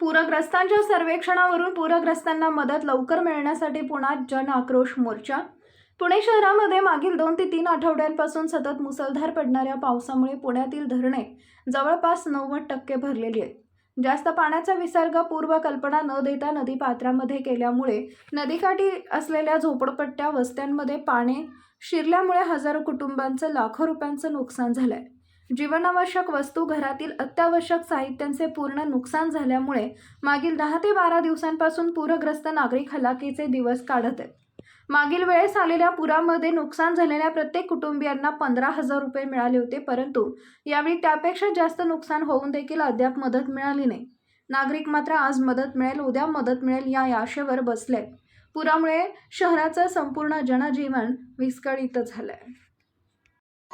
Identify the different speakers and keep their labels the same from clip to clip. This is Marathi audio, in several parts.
Speaker 1: पूरग्रस्तांच्या सर्वेक्षणावरून पूरग्रस्तांना मदत लवकर मिळण्यासाठी पुण्यात जन आक्रोश मोर्चा. पुणे शहरामध्ये मागील दोन ते तीन आठवड्यांपासून सतत मुसळधार पडणाऱ्या पावसामुळे पुण्यातील धरणे जवळपास नव्वद टक्के भरलेली आहेत. जास्त पाण्याचा विसर्ग पूर्व कल्पना न देता नदी पात्रामध्ये केल्यामुळे नदीकाठी असलेल्या झोपडपट्ट्या वस्त्यांमध्ये पाणी शिरल्यामुळे हजारो कुटुंबांचं लाखो रुपयांचं नुकसान झालं आहे जीवनावश्यक वस्तू घरातील अत्यावश्यक साहित्यांचे पूर्ण नुकसान झाल्यामुळे मागील दहा ते बारा दिवसांपासून पूरग्रस्त नागरिक हलाखीचे दिवस काढत आहेत. मागील वेळेस आलेल्या पुरामध्ये नुकसान झालेल्या प्रत्येक कुटुंबियांना पंधरा हजार रुपये मिळाले होते परंतु यावेळी त्यापेक्षा जास्त नुकसान होऊन देखील अद्याप मदत मिळाली नाही. नागरिक मात्र आज मदत मिळेल उद्या मदत मिळेल या आशेवर बसले पुरामुळे शहराचं संपूर्ण जनजीवन विस्कळीत आहे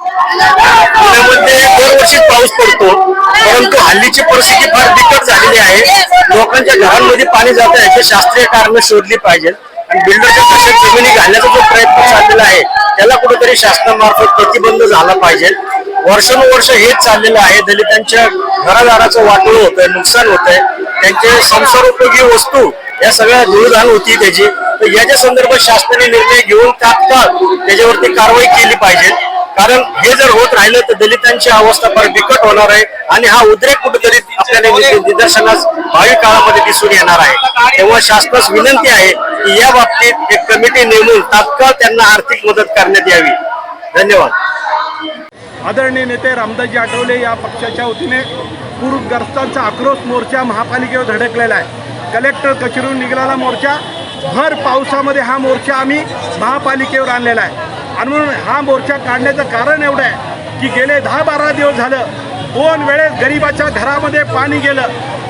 Speaker 2: पुण्यामध्ये दरवर्षी पाऊस पडतो. परंतु हल्लीची परिस्थिती फार बिकट झालेली आहे. लोकांच्या घरांमध्ये पाणी जात आहे शास्त्रीय कारण शोधली पाहिजेत. आणि बिल्डरच्या तसेच जमिनी घालण्याचा जो प्रयत्न चाललेला आहे त्याला कुठेतरी शासनामार्फत प्रतिबंध झाला पाहिजे. वर्षानुवर्ष हेच चाललेलं आहे. दलितांच्या घरादाराचं वाटोळ होत आहे नुकसान होत आहे त्यांचे संसारोपयोगी वस्तू या सगळ्या धुळधाण होती त्याची. तर याच्या संदर्भात शासनाने निर्णय घेऊन तात्काळ त्याच्यावरती कारवाई केली पाहिजे. कारण हे जर होत राहिलं तर दलितांची अवस्था फार बिकट होणार आहे आणि हा उद्रेक कुठेतरी आपल्याला निदर्शनास भावी काळामध्ये दिसून येणार आहे. तेव्हा शासनास विनंती आहे की या बाबतीत एक कमिटी नेमून तात्काळ त्यांना आर्थिक मदत करण्यात यावी. धन्यवाद.
Speaker 3: आदरणीय नेते रामदासजी आठवले या पक्षाच्या वतीने पूरग्रस्तांचा आक्रोश मोर्चा महापालिकेवर धडकलेला आहे. कलेक्टर कचरून निघालेला मोर्चा भर पावसामध्ये हा मोर्चा आम्ही महापालिकेवर आणलेला आहे. आणि म्हणून हा मोर्चा काढण्याचं कारण एवढं आहे की गेले दहा बारा दिवस झालं दोन वेळेस गरिबाच्या घरामध्ये पाणी गेलं.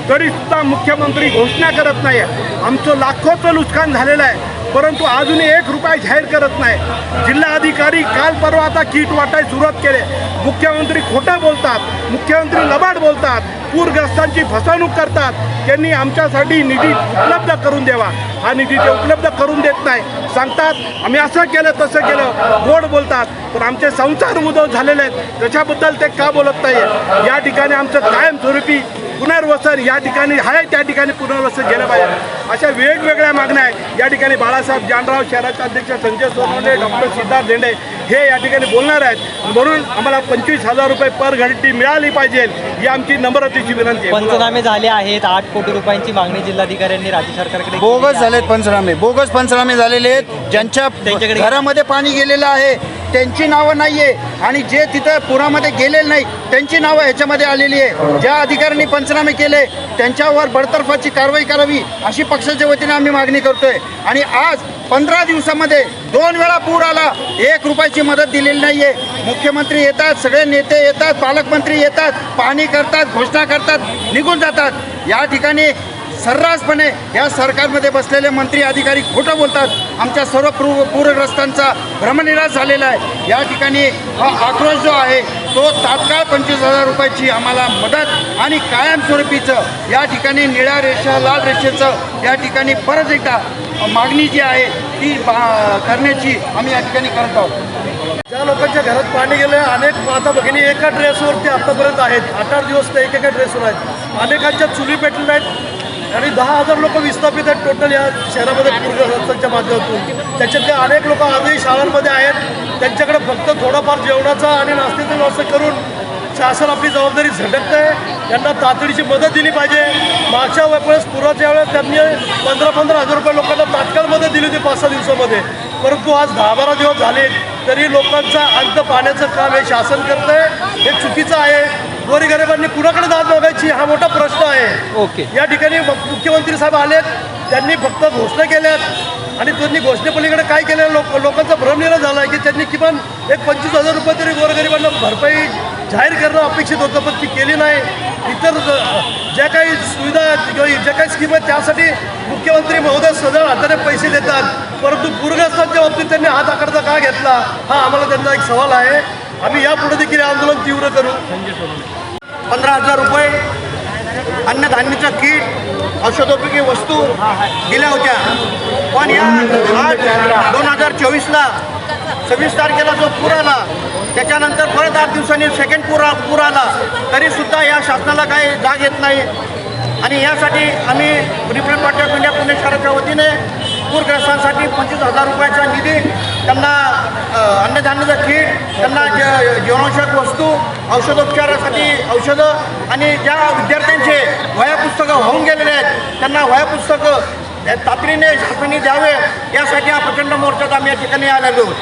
Speaker 3: तरीसुद्धा मुख्यमंत्री घोषणा करत नाही. आमचं लाखोचं नुकसान झालेलं आहे. परंतु अजूनही एक रुपया जाहीर करत नाही. जिल्हाधिकारी काल परवा आता किट वाटाय सुरुवात केले. मुख्यमंत्री खोटं बोलतात. मुख्यमंत्री लबाड बोलतात. पूरग्रस्तांची फसवणूक करतात त्यांनी आमच्यासाठी निधी उपलब्ध करून द्यावा. हा निधी ते उपलब्ध करून देत नाही. सांगतात आम्ही असं केलं तसं केलं. गोड बोलतात पण आमचे संसार मुदव झालेले आहेत. त्याच्याबद्दल ते का बोलत नाही या ठिकाणी आमचं कायमस्वरूपी पुनर्वसन या ठिकाणी आहे त्या ठिकाणी पुनर्वसन गेलं पाहिजे. अशा वेगवेगळ्या मागण्या आहेत. या ठिकाणी बाळासाहेब जानराव शहराचे अध्यक्ष संजय सोनवणे डॉक्टर सिद्धार्थ झेंडे हे या ठिकाणी बोलणार आहेत. म्हणून आम्हाला पंचवीस हजार रुपये पर घंटी मिळाली पाहिजे. ही आमची नम्रतेची विनंती आहे.
Speaker 4: पंचनामे झाले आहेत. आठ कोटी रुपयांची मागणी जिल्हाधिकाऱ्यांनी राज्य सरकारकडे
Speaker 5: बोगस. झालेत पंचनामे. बोगस पंचनामे झालेले आहेत. ज्यांच्या
Speaker 4: त्यांच्याकडे-
Speaker 5: घरामध्ये पाणी गेलेलं आहे. त्यांची नावं नाही आहे आणि जे तिथं पुरामध्ये गेलेले नाही त्यांची नावं ह्याच्यामध्ये आलेली आहे. ज्या अधिकाऱ्यांनी पंचनामे केले त्यांच्यावर बडतर्फाची कारवाई करावी अशी पक्षाच्या वतीने आम्ही मागणी करतोय. आणि आज पंधरा दिवसामध्ये दोन वेळा पूर आला. एक रुपयाची मदत दिलेली नाही आहे मुख्यमंत्री येतात सगळे नेते येतात पालकमंत्री येतात पाणी करतात घोषणा करतात निघून जातात. या ठिकाणी सर्रासपणे या सरकारमध्ये बसलेले मंत्री अधिकारी खोटं बोलतात. आमच्या सर्व पूर पूरग्रस्तांचा भ्रमनिराश झालेला आहे. या ठिकाणी हा आक्रोश जो आहे तो तात्काळ पंचवीस हजार रुपयाची आम्हाला मदत आणि कायमस्वरूपीचं या ठिकाणी निळ्या रेषा लाल रेषेचं या ठिकाणी परत एकदा मागणी जी आहे ती बा- करण्याची आम्ही या ठिकाणी करत आहोत.
Speaker 3: ज्या लोकांच्या घरात पाणी गेलं अनेक माता भगिनी एका ड्रेसवरती आतापर्यंत आहेत. आठ आठ दिवस ते एकेका ड्रेसवर आहेत. अनेकांच्या चुली पेटलेल्या आहेत. आणि दहा हजार लोक विस्थापित आहेत टोटल या शहरामध्ये पूरग्रस्तांच्या माध्यमातून. त्याच्यातले अनेक लोक आजही शाळांमध्ये आहेत. त्यांच्याकडे फक्त थोडाफार जेवणाचा आणि नाश्त्याचा व्यवस्था करून शासन आपली जबाबदारी झटकत आहे त्यांना तातडीची मदत दिली पाहिजे. मागच्या वेळेस पुराच्या वेळेस त्यांनी पंधरा पंधरा हजार रुपये लोकांना तात्काळ मदत दिली होती पाच सहा दिवसामध्ये. परंतु आज दहा बारा दिवस झाले तरी लोकांचा अंत पाण्याचं काम हे शासन करत आहे हे चुकीचं आहे. गोरगरिबांनी कुणाकडे दाद मागायची हा मोठा प्रश्न आहे.
Speaker 4: ओके.
Speaker 3: या ठिकाणी मुख्यमंत्री साहेब आलेत. त्यांनी फक्त घोषणा केल्यात. आणि त्यांनी घोषणेपलीकडे काय केलं? लोक लोकांचा भ्रमनिरा झाला आहे की त्यांनी किमान एक पंचवीस हजार रुपये तरी गोरगरिबांना भरपाई जाहीर करणं अपेक्षित होतं पण ती केली नाही. इतर ज- ज्या काही सुविधा ज्या काही स्कीम आहेत त्यासाठी मुख्यमंत्री महोदय सदळ हाताने पैसे देतात. परंतु पूरग्रस्तांच्या बाबतीत त्यांनी हात आकडता का घेतला? हा आम्हाला त्यांचा एक सवाल आहे. आम्ही यापुढे देखील आंदोलन तीव्र करू.
Speaker 6: पंधरा हजार रुपये अन्नधान्याचं किट औषधोपयोगी वस्तू दिल्या होत्या. पण या आठ दोन हजार चोवीसला सव्वीस तारखेला जो पूर आला त्याच्यानंतर परत आठ दिवसांनी सेकंड पूर आ- पूर आला. तरीसुद्धा या शासनाला काही जाग येत नाही. आणि यासाठी आम्ही represent party of India Pune शहराच्या वतीने पूरग्रस्तांसाठी पंचवीस हजार रुपयाचा निधी त्यांना अन्नधान्याचं किट त्यांना जे जीवनावश्यक वस्तू औषधोपचारासाठी औषधं आणि ज्या विद्यार्थ्यांचे वह्या पुस्तकं होऊन गेलेले आहेत त्यांना वह्या पुस्तकं तातडीने शासनाने द्यावे यासाठी हा प्रचंड मोर्चात आम्ही या ठिकाणी आलेलो आहोत.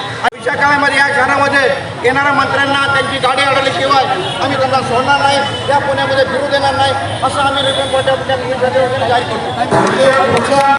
Speaker 6: काळामध्ये या शहरामध्ये येणाऱ्या मंत्र्यांना त्यांची गाडी अडवल्याशिवाय आम्ही त्यांना सोडणार नाही त्या पुण्यामध्ये फिरू देणार नाही असं आम्ही रिटर्न जाहीर करतो